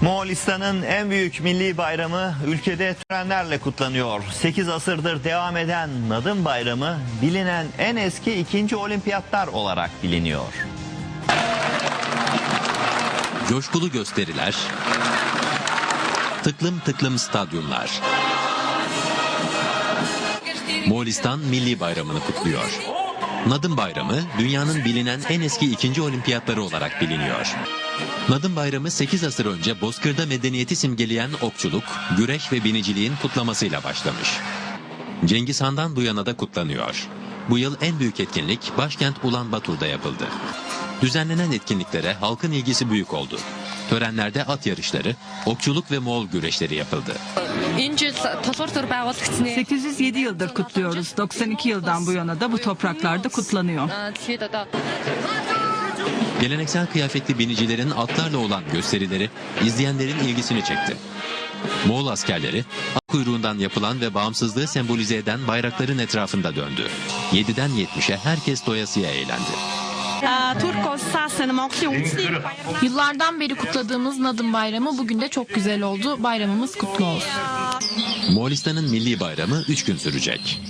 Moğolistan'ın en büyük milli bayramı ülkede törenlerle kutlanıyor. 8 asırdır devam eden Nadım Bayramı bilinen en eski ikinci olimpiyatlar olarak biliniyor. Coşkulu gösteriler, tıklım tıklım stadyumlar. Moğolistan Milli Bayramı'nı kutluyor. Nadım Bayramı dünyanın bilinen en eski ikinci olimpiyatları olarak biliniyor. Nadım Bayramı 8 asır önce Bozkır'da medeniyeti simgeleyen okçuluk, güreş ve biniciliğin kutlamasıyla başlamış. Cengiz Han'dan bu yana da kutlanıyor. Bu yıl en büyük etkinlik başkent Ulan Batur'da yapıldı. Düzenlenen etkinliklere halkın ilgisi büyük oldu. Törenlerde at yarışları, okçuluk ve Moğol güreşleri yapıldı. 807 yıldır kutluyoruz. 92 yıldan bu yana da bu topraklarda kutlanıyor. Geleneksel kıyafetli binicilerin atlarla olan gösterileri izleyenlerin ilgisini çekti. Moğol askerleri at kuyruğundan yapılan ve bağımsızlığı sembolize eden bayrakların etrafında döndü. 7'den 70'e herkes doyasıya eğlendi. Uluslararası Yıllardan beri kutladığımız Nadım Bayramı bugün de çok güzel oldu. Bayramımız kutlu olsun. Moğolistan'ın milli bayramı 3 gün sürecek.